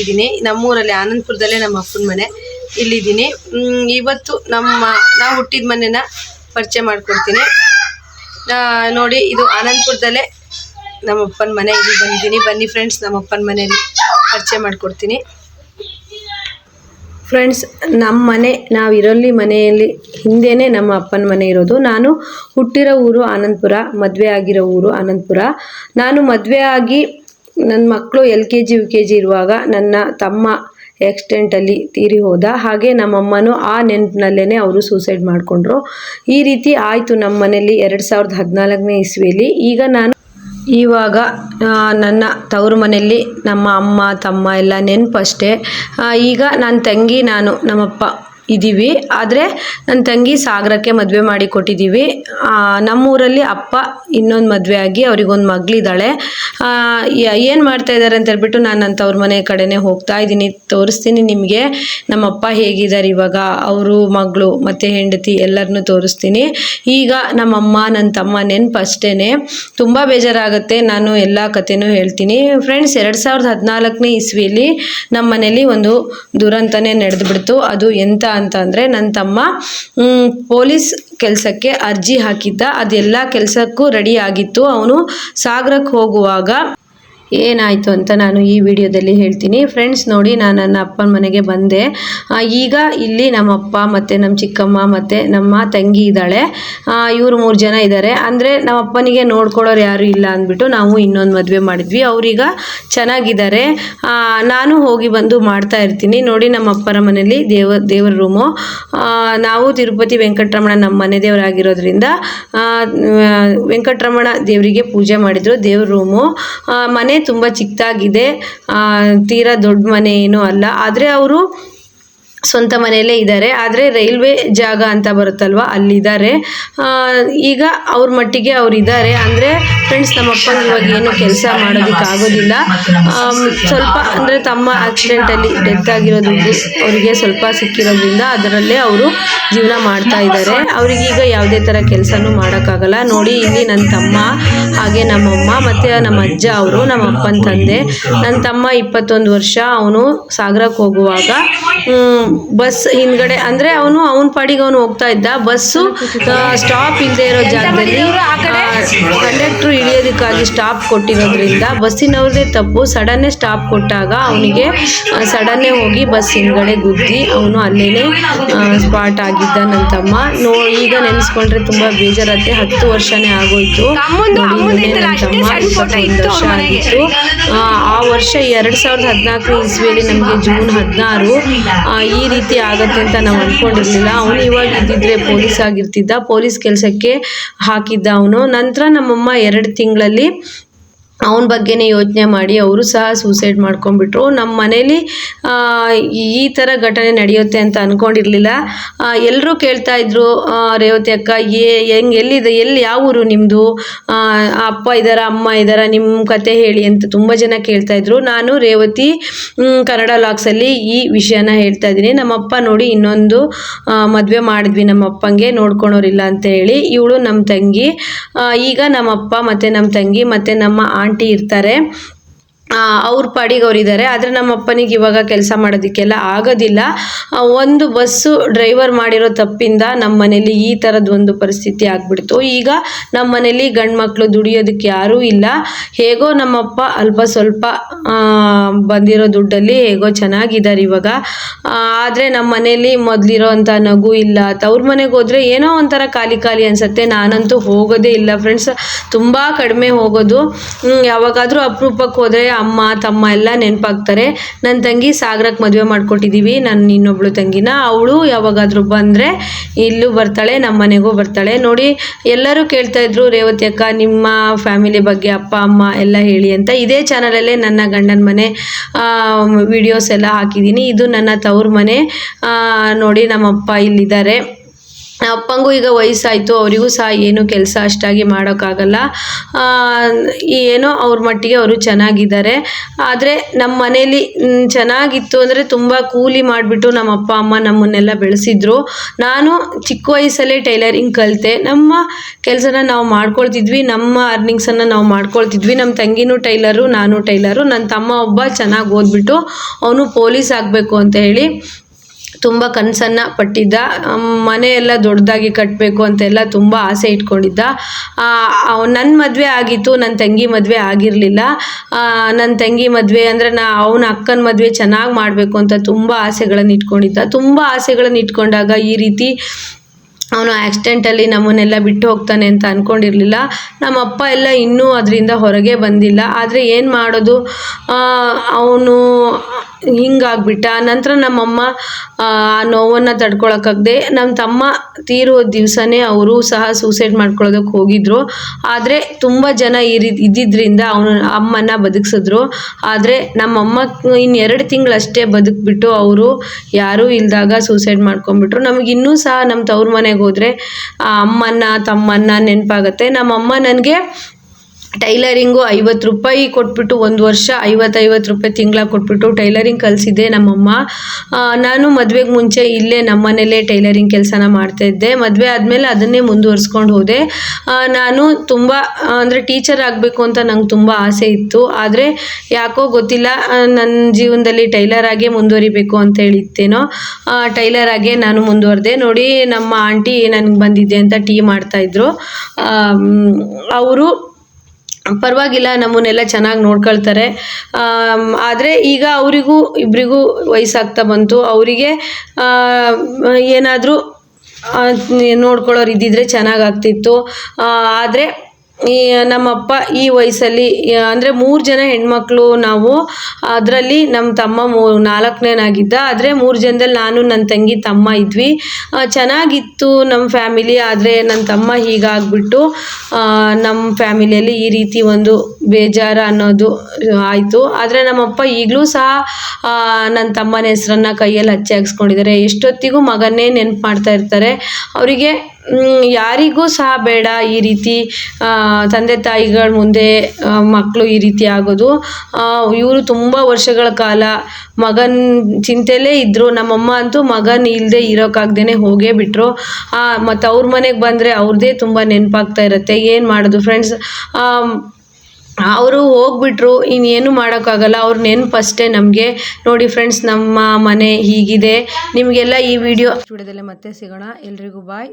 ಇದ್ದೀನಿ. ನಮ್ಮೂರಲ್ಲಿ ಆನಂದಪುರದಲ್ಲೇ ನಮ್ಮ ಅಪ್ಪನ ಮನೆ. ಇಲ್ಲಿದ್ದೀನಿ. ಇವತ್ತು ನಮ್ಮ, ನಾವು ಹುಟ್ಟಿದ ಮನೆನ ಪರಿಚಯ ಮಾಡ್ಕೊಡ್ತೀನಿ. ನೋಡಿ, ಇದು ಆನಂದಪುರದಲ್ಲೇ ನಮ್ಮ ಅಪ್ಪನ ಮನೆ. ಇಲ್ಲಿ ಬಂದಿದ್ದೀನಿ. ಬನ್ನಿ ಫ್ರೆಂಡ್ಸ್ ನಮ್ಮ ಅಪ್ಪನ ಮನೆಯಲ್ಲಿ ಪರಿಚಯ ಮಾಡಿಕೊಡ್ತೀನಿ. ಫ್ರೆಂಡ್ಸ್ ನಮ್ಮ ಮನೆ, ನಾವು ಇರೋಲ್ಲಿ ಮನೆಯಲ್ಲಿ ಹಿಂದೆಯೇ ನಮ್ಮ ಅಪ್ಪನ ಮನೆ ಇರೋದು. ನಾನು ಹುಟ್ಟಿರೋ ಊರು ಆನಂದಪುರ, ಮದುವೆ ಆಗಿರೋ ಊರು ಆನಂದಪುರ. ನಾನು ಮದುವೆ ಆಗಿ ನನ್ನ ಮಕ್ಕಳು L K G U K G ಇರುವಾಗ ನನ್ನ ತಮ್ಮ ಆಕ್ಸಿಡೆಂಟಲ್ಲಿ ತೀರಿ ಹೋದ. ಹಾಗೆ ನಮ್ಮಮ್ಮನೂ ಆ ನೆನಪಿನಲ್ಲೇ ಅವರು ಸೂಸೈಡ್ ಮಾಡಿಕೊಂಡ್ರು. ಈ ರೀತಿ ಆಯಿತು ನಮ್ಮ ಮನೇಲಿ ಎರಡು ಸಾವಿರದ ಹದಿನಾಲ್ಕನೇ ಇಸ್ವಿಯಲ್ಲಿ ಈಗ ನಾನು ಇವಾಗ ನನ್ನ ತವರು ಮನೆಯಲ್ಲಿ ನಮ್ಮ ಅಮ್ಮ, ತಮ್ಮ ಎಲ್ಲ ನೆನಪಷ್ಟೇ. ಈಗ ನನ್ನ ತಂಗಿ, ನಾನು, ನಮ್ಮಪ್ಪ ಇದ್ದೀವಿ ಆದರೆ ನನ್ನ ತಂಗಿ ಸಾಗರಕ್ಕೆ ಮದುವೆ ಮಾಡಿ ಕೊಟ್ಟಿದ್ದೀವಿ ನಮ್ಮೂರಲ್ಲಿ ಅಪ್ಪ ಇನ್ನೊಂದು ಮದುವೆ ಆಗಿ ಅವರಿಗೊಂದು ಮಗಳಿದ್ದಾಳೆ ಏನು ಮಾಡ್ತಾ ಇದ್ದಾರೆ ಅಂತ ಹೇಳ್ಬಿಟ್ಟು ನಾನು ನನ್ನ ತವ್ರ ಮನೆ ಕಡೆನೇ ಹೋಗ್ತಾ ಇದ್ದೀನಿ ತೋರಿಸ್ತೀನಿ ನಿಮಗೆ. ನಮ್ಮಪ್ಪ ಹೇಗಿದ್ದಾರೆ ಇವಾಗ? ಅವರು, ಮಗಳು, ಮತ್ತು ಹೆಂಡತಿ ಎಲ್ಲರನ್ನೂ ತೋರಿಸ್ತೀನಿ. ಈಗ ನಮ್ಮಮ್ಮ ನನ್ನ ತಮ್ಮ ನೆನಪು ಅಷ್ಟೇ ತುಂಬ ಬೇಜಾರಾಗುತ್ತೆ. ನಾನು ಎಲ್ಲ ಕಥೆನೂ ಹೇಳ್ತೀನಿ. ಫ್ರೆಂಡ್ಸ್ ಎರಡು ಸಾವಿರದ ಹದಿನಾಲ್ಕನೇ ಇಸ್ವಿಯಲ್ಲಿ ನಮ್ಮ ಮನೇಲಿ ಒಂದು ದುರಂತನೇ ನಡೆದುಬಿಡ್ತು. ಅದು ಎಂತ ಅಂತ ಅಂದರೆ ನನ್ನ ತಮ್ಮ ಪೊಲೀಸ್ ಕೆಲಸಕ್ಕೆ ಅರ್ಜಿ ಹಾಕಿದ್ದ. ಅದೆಲ್ಲ ಕೆಲಸಕ್ಕೂ ರೆಡಿ ಆಗಿತ್ತು. ಅವನು ಸಾಗರಕ್ಕೆ ಹೋಗುವಾಗ ಏನಾಯಿತು ಅಂತ ನಾನು ಈ ವಿಡಿಯೋದಲ್ಲಿ ಹೇಳ್ತೀನಿ. ಫ್ರೆಂಡ್ಸ್ ನೋಡಿ ನಾನು ನನ್ನ ಅಪ್ಪನ ಮನೆಗೆ ಬಂದೆ. ಈಗ ಇಲ್ಲಿ ನಮ್ಮ ಅಪ್ಪ ಮತ್ತು ನಮ್ಮ ಚಿಕ್ಕಮ್ಮ ಮತ್ತು ನಮ್ಮ ತಂಗಿ ಇದ್ದಾಳೆ. ಇವರು ಮೂರು ಜನ ಇದ್ದಾರೆ. ಅಂದರೆ ನಮ್ಮ ಅಪ್ಪನಿಗೆ ನೋಡ್ಕೊಳ್ಳೋರು ಯಾರು ಇಲ್ಲ ಅಂದ್ಬಿಟ್ಟು ನಾವು ಇನ್ನೊಂದು ಮದುವೆ ಮಾಡಿದ್ವಿ. ಅವರೀಗ ಚೆನ್ನಾಗಿದ್ದಾರೆ. ನಾನು ಹೋಗಿ ಬಂದು ಮಾಡ್ತಾ ಇರ್ತೀನಿ. ನೋಡಿ ನಮ್ಮ ಅಪ್ಪರ ಮನೆಯಲ್ಲಿ ದೇವ ದೇವರ ರೂಮು. ನಾವು ತಿರುಪತಿ ವೆಂಕಟರಮಣ ನಮ್ಮ ಮನೆ ದೇವರಾಗಿರೋದ್ರಿಂದ ವೆಂಕಟರಮಣ ದೇವರಿಗೆ ಪೂಜೆ ಮಾಡಿದರು. ದೇವ್ರ ರೂಮು. ಆ, ತುಂಬ ಚಿಕ್ಕದಾಗಿದೆ. ತೀರಾ ದೊಡ್ಡ ಮನೆ ಏನೂ ಅಲ್ಲ. ಆದರೆ ಅವರು ಸ್ವಂತ ಮನೆಯಲ್ಲೇ ಇದ್ದಾರೆ. ಆದರೆ ರೈಲ್ವೆ ಜಾಗ ಅಂತ ಬರುತ್ತಲ್ವ? ಅಲ್ಲಿದ್ದಾರೆ. ಈಗ ಅವ್ರ ಮಟ್ಟಿಗೆ ಅವರಿದ್ದಾರೆ. ಅಂದರೆ ಫ್ರೆಂಡ್ಸ್ ನಮ್ಮ ಅಪ್ಪನ ಇವಾಗ ಏನು ಕೆಲಸ ಮಾಡೋದಕ್ಕೆ ಆಗೋದಿಲ್ಲ ಸ್ವಲ್ಪ ಅಂದರೆ ತಮ್ಮ ಆಕ್ಸಿಡೆಂಟಲ್ಲಿ ಡೆತ್ ಆಗಿರೋದು ಅವರಿಗೆ ಸ್ವಲ್ಪ ಸಿಕ್ಕಿರೋದ್ರಿಂದ ಅದರಲ್ಲೇ ಅವರು ಜೀವನ ಮಾಡ್ತಾ ಇದ್ದಾರೆ. ಅವ್ರಿಗೀಗ ಯಾವುದೇ ಥರ ಕೆಲಸನೂ ಮಾಡೋಕ್ಕಾಗಲ್ಲ. ನೋಡಿ, ಇಲ್ಲಿ ನನ್ನ ತಮ್ಮ, ಹಾಗೆ ನಮ್ಮಮ್ಮ, ಮತ್ತು ನಮ್ಮ ಅಜ್ಜ ಅವರು, ನಮ್ಮ ಅಪ್ಪನ ತಂದೆ. ನನ್ನ ತಮ್ಮ ಇಪ್ಪತ್ತೊಂದು ವರ್ಷ, ಅವನು ಸಾಗರಕ್ಕೆ ಹೋಗುವಾಗ ಬಸ್ ಹಿಂದ್ಗಡೆ ಅಂದರೆ ಅವನು ಅವನ ಪಾಡಿಗೆ ಅವನು ಹೋಗ್ತಾ ಇದ್ದ. ಬಸ್ಸು ಸ್ಟಾಪ್ ಇಲ್ಲದೆ ಇರೋ ಜಾಗದಲ್ಲಿ ಕಂಡಕ್ಟ್ರು ಇಳಿಯೋದಕ್ಕಾಗಿ ಸ್ಟಾಪ್ ಕೊಟ್ಟಿರೋದ್ರಿಂದ ಬಸ್ಸಿನವ್ರದೇ ತಪ್ಪು. ಸಡನ್ನೇ ಸ್ಟಾಪ್ ಕೊಟ್ಟಾಗ ಅವನಿಗೆ ಸಡನ್ನೇ ಹೋಗಿ ಬಸ್ ಹಿಂದ್ಗಡೆ ಗುದ್ದಿ ಅವನು ಅಲ್ಲೇ ಸ್ಪಾಟ್ ಆಗಿದ್ದ ನನ್ನ ತಮ್ಮ ನೋ ಈಗ ನೆನೆಸ್ಕೊಂಡ್ರೆ ತುಂಬ ಬೇಜಾರತ್ತೆ ಹತ್ತು ವರ್ಷನೇ ಆಗೋಯ್ತು. ಆಗಿತ್ತು. ಆ, ವರ್ಷ ಎರಡು ಸಾವಿರದ ಹದಿನಾಲ್ಕನೇ ಇಸ್ವಿಯಲ್ಲಿ ನಮಗೆ ಜೂನ್ ಹದಿನಾರು. ಈ ರೀತಿ ಆಗತ್ತೆ ಅಂತ ನಾವು ಅನ್ಕೊಂಡಿರ್ಲಿಲ್ಲ. ಅವನು ಇವಾಗ ಇದ್ದಿದ್ರೆ ಪೊಲೀಸ್ ಆಗಿರ್ತಿದ್ದ. ಪೊಲೀಸ್ ಕೆಲಸಕ್ಕೆ ಹಾಕಿದ್ದ ಅವನು. ನಂತರ ನಮ್ಮಮ್ಮ ಎರಡು ತಿಂಗಳಲ್ಲಿ ಅವನ ಬಗ್ಗೆನೇ ಯೋಚನೆ ಮಾಡಿ ಅವರು ಸಹ ಸೂಸೈಡ್ ಮಾಡ್ಕೊಂಡ್ಬಿಟ್ರು. ನಮ್ಮ ಮನೇಲಿ ಈ ಥರ ಘಟನೆ ನಡೆಯುತ್ತೆ ಅಂತ ಅಂದ್ಕೊಂಡಿರಲಿಲ್ಲ ಎಲ್ಲರೂ ಕೇಳ್ತಾ ಇದ್ರು ರೇವತಿ ಅಕ್ಕ, ಏ, ಹೆಂಗೆ, ಎಲ್ಲಿದೆ, ಎಲ್ಲಿ, ಯಾವ ಊರು ನಿಮ್ಮದು ಅಪ್ಪ ಇದ್ದಾರ ಅಮ್ಮ ಇದ್ದಾರ ನಿಮ್ಮ ಕತೆ ಹೇಳಿ ಅಂತ ತುಂಬ ಜನ ಕೇಳ್ತಾ ಇದ್ರು. ನಾನು, ರೇವತಿ ಕನ್ನಡ ಲಾಕ್ಸಲ್ಲಿ ಈ ವಿಷಯನ ಹೇಳ್ತಾ ಇದ್ದೀನಿ. ನಮ್ಮಪ್ಪ ನೋಡಿ ಇನ್ನೊಂದು ಮದುವೆ ಮಾಡಿದ್ವಿ ನಮ್ಮ ಅಪ್ಪಂಗೆ ನೋಡ್ಕೊಳೋರಿಲ್ಲ ಅಂತ ಹೇಳಿ. ಇವಳು ನಮ್ಮ ತಂಗಿ. ಈಗ ನಮ್ಮಪ್ಪ ಮತ್ತು ನಮ್ಮ ತಂಗಿ ಮತ್ತು ನಮ್ಮ ಆಂಟಿ ಇರ್ತಾರೆ. ಅವ್ರ ಪಾಡಿಗೆ ಅವ್ರು ಇದ್ದಾರೆ ಆದರೆ ನಮ್ಮ ಅಪ್ಪನಿಗೆ ಇವಾಗ ಕೆಲಸ ಮಾಡೋದಕ್ಕೆಲ್ಲ ಆಗೋದಿಲ್ಲ. ಒಂದು ಬಸ್ಸು ಡ್ರೈವರ್ ಮಾಡಿರೋ ತಪ್ಪಿಂದ ನಮ್ಮ ಮನೇಲಿ ಈ ಥರದ್ದು ಒಂದು ಪರಿಸ್ಥಿತಿ ಆಗ್ಬಿಡ್ತು. ಈಗ ನಮ್ಮ ಮನೇಲಿ ಗಂಡು ಮಕ್ಕಳು ದುಡಿಯೋದಕ್ಕೆ ಯಾರೂ ಇಲ್ಲ. ಹೇಗೋ ನಮ್ಮಪ್ಪ ಅಲ್ಪ ಸ್ವಲ್ಪ ಬಂದಿರೋ ದುಡ್ಡಲ್ಲಿ ಹೇಗೋ ಚೆನ್ನಾಗಿದ್ದಾರೆ ಇವಾಗ. ಆದರೆ ನಮ್ಮ ಮನೇಲಿ ಮೊದಲಿರೋ ಅಂಥ ನಗು ಇಲ್ಲ. ತವ್ರ ಮನೆಗೆ ಹೋದ್ರೆ ಏನೋ ಒಂಥರ ಖಾಲಿ ಖಾಲಿ ಅನಿಸುತ್ತೆ. ನಾನಂತೂ ಹೋಗೋದೇ ಇಲ್ಲ. ಫ್ರೆಂಡ್ಸ್ ತುಂಬ ಕಡಿಮೆ ಹೋಗೋದು. ಯಾವಾಗಾದ್ರೂ ಅಪರೂಪಕ್ಕೆ ಹೋದರೆ ಅಮ್ಮ, ತಮ್ಮ ಎಲ್ಲ ನೆನಪಾಗ್ತಾರೆ. ನನ್ನ ತಂಗಿ ಸಾಗರಕ್ಕೆ ಮದುವೆ ಮಾಡ್ಕೊಟ್ಟಿದ್ದೀವಿ ನನ್ನ ಇನ್ನೊಬ್ಳು ತಂಗಿನ. ಅವಳು ಯಾವಾಗಾದರೂ ಬಂದರೆ ಇಲ್ಲೂ ಬರ್ತಾಳೆ ನಮ್ಮ ಮನೆಗೂ ಬರ್ತಾಳೆ. ನೋಡಿ, ಎಲ್ಲರೂ ಕೇಳ್ತಾ ಇದ್ರು, ರೇವತಿ ಅಕ್ಕ, ನಿಮ್ಮ ಫ್ಯಾಮಿಲಿ ಬಗ್ಗೆ ಅಪ್ಪ, ಅಮ್ಮ ಎಲ್ಲ ಹೇಳಿ ಅಂತ. ಇದೇ ಚಾನಲಲ್ಲೇ ನನ್ನ ಗಂಡನ ಮನೆ ವಿಡಿಯೋಸ್ ಎಲ್ಲ ಹಾಕಿದ್ದೀನಿ ಇದು ನನ್ನ ತವ್ರ ಮನೆ. ನೋಡಿ, ನಮ್ಮಪ್ಪ ಇಲ್ಲಿದ್ದಾರೆ. ಅಪ್ಪಂಗೂ ಈಗ ವಯಸ್ಸಾಯಿತು, ಅವರಿಗೂ ಸಹ ಏನು ಕೆಲಸ ಅಷ್ಟಾಗಿ ಮಾಡೋಕ್ಕಾಗಲ್ಲ. ಏನೋ ಅವ್ರ ಮಟ್ಟಿಗೆ ಅವರು ಚೆನ್ನಾಗಿದ್ದಾರೆ. ಆದರೆ ನಮ್ಮ ಮನೇಲಿ ಚೆನ್ನಾಗಿತ್ತು ಅಂದರೆ ತುಂಬ ಕೂಲಿ ಮಾಡಿಬಿಟ್ಟು ನಮ್ಮ ಅಪ್ಪ, ಅಮ್ಮ ನಮ್ಮನ್ನೆಲ್ಲ ಬೆಳೆಸಿದ್ರು. ನಾನು ಚಿಕ್ಕ ವಯಸ್ಸಲ್ಲೇ ಟೈಲರಿಂಗ್ ಕಲಿತೆ. ನಮ್ಮ ಕೆಲಸನ ನಾವು ಮಾಡ್ಕೊಳ್ತಿದ್ವಿ, ನಮ್ಮ ಅರ್ನಿಂಗ್ಸನ್ನು ನಾವು ಮಾಡ್ಕೊಳ್ತಿದ್ವಿ. ನಮ್ಮ ತಂಗಿನೂ ಟೈಲರು, ನಾನು ಟೈಲರು ನನ್ನ ತಮ್ಮ ಒಬ್ಬ ಚೆನ್ನಾಗಿ ಓದ್ಬಿಟ್ಟು ಅವನು ಪೊಲೀಸ್ ಆಗಬೇಕು ಅಂತ ಹೇಳಿ ತುಂಬ ಕನಸನ್ನು ಪಟ್ಟಿದ್ದ. ಮನೆಯೆಲ್ಲ ದೊಡ್ಡದಾಗಿ ಕಟ್ಟಬೇಕು ಅಂತೆಲ್ಲ ತುಂಬ ಆಸೆ ಇಟ್ಕೊಂಡಿದ್ದ. ನನ್ನ ಮದುವೆ ಆಗಿತ್ತು ನನ್ನ ತಂಗಿ ಮದುವೆ ಆಗಿರಲಿಲ್ಲ. ನನ್ನ ತಂಗಿ ಮದುವೆ ಅಂದರೆ ನಾ ಅವನ ಅಕ್ಕನ ಮದುವೆ ಚೆನ್ನಾಗಿ ಮಾಡಬೇಕು ಅಂತ ತುಂಬ ಆಸೆಗಳನ್ನು ಇಟ್ಕೊಂಡಿದ್ದ. ತುಂಬ ಆಸೆಗಳನ್ನು ಇಟ್ಕೊಂಡಾಗ ಈ ರೀತಿ ಅವನು ಆಕ್ಸಿಡೆಂಟಲ್ಲಿ ನಮ್ಮನ್ನೆಲ್ಲ ಬಿಟ್ಟು ಹೋಗ್ತಾನೆ ಅಂತ ಅಂದ್ಕೊಂಡಿರಲಿಲ್ಲ ನಮ್ಮ ಅಪ್ಪ ಎಲ್ಲ ಇನ್ನೂ ಅದರಿಂದ ಹೊರಗೆ ಬಂದಿಲ್ಲ. ಆದರೆ ಏನು ಮಾಡೋದು? ಅವನು ಹಿಂಗಾಗ್ಬಿಟ್ಟ. ನಂತರ ನಮ್ಮಮ್ಮ, ಆ ನೋವನ್ನು ತಡ್ಕೊಳಕ್ಕಾಗದೆ ನಮ್ಮ ತಮ್ಮ ತೀರುವ ದಿವಸನೇ ಅವರು ಸಹ ಸೂಸೈಡ್ ಮಾಡ್ಕೊಳ್ಳೋದಕ್ಕೆ ಹೋಗಿದ್ರು. ಆದರೆ ತುಂಬ ಜನ ಈ ರೀತಿ ಇದ್ದಿದ್ದರಿಂದ ಅವನ ಅಮ್ಮನ ಬದುಕಿಸಿದ್ರು. ಆದರೆ ನಮ್ಮಮ್ಮ ಇನ್ನು ಎರಡು ತಿಂಗಳಷ್ಟೇ ಬದುಕ್ಬಿಟ್ಟು ಅವರು ಯಾರೂ ಇಲ್ದಾಗ ಸೂಸೈಡ್ ಮಾಡ್ಕೊಂಡ್ಬಿಟ್ರು. ನಮಗೆ ಇನ್ನೂ ಸಹ ನಮ್ಮ ತವ್ರ ಮನೆಗೆ ಹೋದರೆ ಆ ಅಮ್ಮನ ತಮ್ಮನ್ನ ನೆನಪಾಗತ್ತೆ. ನಮ್ಮಮ್ಮ ನನಗೆ ಟೈಲರಿಂಗು ಐವತ್ತು ರೂಪಾಯಿ ಕೊಟ್ಬಿಟ್ಟು ಒಂದು ವರ್ಷ, ಐವತ್ತೈವತ್ತು ರೂಪಾಯಿ ತಿಂಗಳ ಕೊಟ್ಬಿಟ್ಟು ಟೈಲರಿಂಗ್ ಕಲಿಸಿದ್ದೆ ನಮ್ಮಮ್ಮ. ನಾನು ಮದುವೆಗೆ ಮುಂಚೆ ಇಲ್ಲೇ ನಮ್ಮನೇಲೇ ಟೈಲರಿಂಗ್ ಕೆಲಸನ ಮಾಡ್ತಾಯಿದ್ದೆ ಮದುವೆ ಆದಮೇಲೆ ಅದನ್ನೇ ಮುಂದುವರ್ಸ್ಕೊಂಡು ಹೋದೆ. ನಾನು ತುಂಬ, ಅಂದರೆ ಟೀಚರ್ ಆಗಬೇಕು ಅಂತ ನಂಗೆ ತುಂಬ ಆಸೆ ಇತ್ತು. ಆದರೆ ಯಾಕೋ ಗೊತ್ತಿಲ್ಲ ನನ್ನ ಜೀವನದಲ್ಲಿ ಟೈಲರ್ ಆಗೇ ಮುಂದುವರಿಬೇಕು ಅಂತ ಹೇಳಿತ್ತೇನೋ. ಟೈಲರ್ ಆಗೇ ನಾನು ಮುಂದುವರೆದೆ. ನೋಡಿ, ನಮ್ಮ ಆಂಟಿ ನನಗೆ ಬಂದಿದ್ದೆ ಅಂತ ಟೀ ಮಾಡ್ತಾಯಿದ್ರು ಅವರು ಪರವಾಗಿಲ್ಲ, ನಮ್ಮನ್ನೆಲ್ಲ ಚೆನ್ನಾಗಿ ನೋಡ್ಕೊಳ್ತಾರೆ. ಆದರೆ ಈಗ ಅವರಿಗೂ ಇಬ್ಬರಿಗೂ ವಯಸ್ಸಾಗ್ತಾ ಬಂತು. ಅವರಿಗೆ ಏನಾದರೂ ನೋಡ್ಕೊಳ್ಳೋರು ಇದ್ದಿದ್ರೆ ಚೆನ್ನಾಗಾಗ್ತಿತ್ತು ಆದರೆ ಈ, ನಮ್ಮಪ್ಪ ಈ ವಯಸ್ಸಲ್ಲಿ ಅಂದರೆ ಮೂರು ಜನ ಹೆಣ್ಮಕ್ಳು ನಾವು, ಅದರಲ್ಲಿ ನಮ್ಮ ತಮ್ಮ ಮೂ, ನಾಲ್ಕನೇನಾಗಿದ್ದ, ಆದರೆ ಮೂರು ಜನದಲ್ಲಿ ನಾನು ನನ್ನ ತಂಗಿ, ತಮ್ಮ ಇದ್ವಿ. ಚೆನ್ನಾಗಿತ್ತು ನಮ್ಮ ಫ್ಯಾಮಿಲಿ, ಆದರೆ ನನ್ನ ತಮ್ಮ ಹೀಗಾಗ್ಬಿಟ್ಟು ನಮ್ಮ ಫ್ಯಾಮಿಲಿಯಲ್ಲಿ ಈ ರೀತಿ ಒಂದು ಬೇಜಾರು ಅನ್ನೋದು ಆಯಿತು. ಆದರೆ ನಮ್ಮಪ್ಪ ಈಗಲೂ ಸಹ ನನ್ನ ತಮ್ಮನ ಹೆಸರನ್ನು ಕೈಯಲ್ಲಿ ಹಚ್ಚಿ ಹಾಕ್ಸ್ಕೊಂಡಿದ್ದಾರೆ. ಎಷ್ಟೊತ್ತಿಗೂ ಮಗನ್ನೇ ನೆನ್ಪು ಮಾಡ್ತಾ ಇರ್ತಾರೆ. ಅವರಿಗೆ ಯಾರಿಗೂ ಸಹ ಬೇಡ ಈ ರೀತಿ ತಂದೆ ತಾಯಿಗಳ ಮುಂದೆ ಮಕ್ಕಳು ಈ ರೀತಿ ಆಗೋದು. ಇವರು ತುಂಬ ವರ್ಷಗಳ ಕಾಲ ಮಗನ ಚಿಂತೆಲೇ ಇದ್ದರು ನಮ್ಮಮ್ಮ ಅಂತೂ ಮಗನ ಇಲ್ಲದೆ ಇರೋಕ್ಕಾಗ್ದೇ ಹೋಗೇ ಬಿಟ್ಟರು ಮತ್ತು ಅವ್ರ ಮನೆಗೆ ಬಂದರೆ ಅವ್ರದ್ದೇ ತುಂಬ ನೆನಪಾಗ್ತಾ ಇರುತ್ತೆ, ಏನು ಮಾಡೋದು ಫ್ರೆಂಡ್ಸ್ ಅವರು ಹೋಗ್ಬಿಟ್ರು, ಇನ್ನೇನು ಮಾಡೋಕ್ಕಾಗಲ್ಲ, ಅವ್ರ ನೆನಪು ಅಷ್ಟೇ ನಮಗೆ. ನೋಡಿ ಫ್ರೆಂಡ್ಸ್ ನಮ್ಮ ಮನೆ ಹೀಗಿದೆ. ನಿಮಗೆಲ್ಲ ಈ ವಿಡಿಯೋ ವಿಡಿಯೋದಲ್ಲೇ ಮತ್ತೆ ಸಿಗೋಣ. ಎಲ್ರಿಗೂ ಬಾಯ್